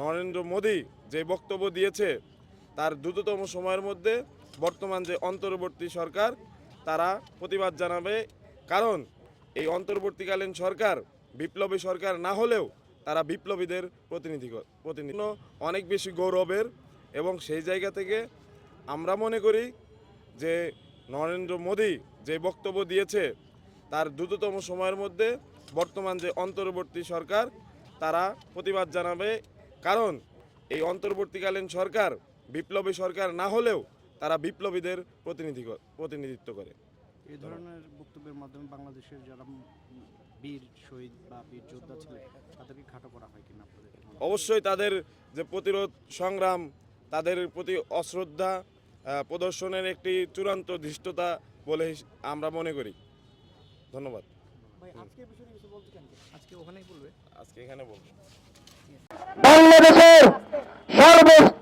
নরেন্দ্র মোদী যে বক্তব্য দিয়েছে, তার দ্রুততম সময়ের মধ্যে বর্তমান যে অন্তর্বর্তী সরকার, তারা প্রতিবাদ জানাবে। কারণ এই অন্তর্বর্তীকালীন সরকার বিপ্লবী সরকার না হলেও তারা বিপ্লবীদের প্রতিনিধি প্রতিনিধি। অনেক বেশি গৌরবের এবং সেই জায়গা থেকে আমরা মনে করি যে নরেন্দ্র মোদী যে বক্তব্য দিয়েছে, তার দ্রুততম সময়ের মধ্যে বর্তমান যে অন্তর্বর্তী সরকার, তারা প্রতিবাদ জানাবে কারণ এই অন্তর্বর্তীকালীন সরকার বিপ্লবী সরকার না হলেও তারা বিপ্লবীদের প্রতিনিধি প্রতিনিধিত্ব করে। এই ধরনের বক্তব্যের মাধ্যমে বাংলাদেশের যারা বীর শহীদ বা বীর যোদ্ধা ছিলেন তাদেরকে খাটো করা হয় কিনা আপনাদের অবশ্যই তাদের যে প্রতিরোধ সংগ্রাম তাদের প্রতি অশ্রদ্ধা প্রদর্শনের একটি চূড়ান্ত ধৃষ্টতা বলে আমরা মনে করি। ধন্যবাদ। আজকে ওখানেই বলবে। আজকে এখানে বলব। বাংলাদেশের সর্বোচ্চ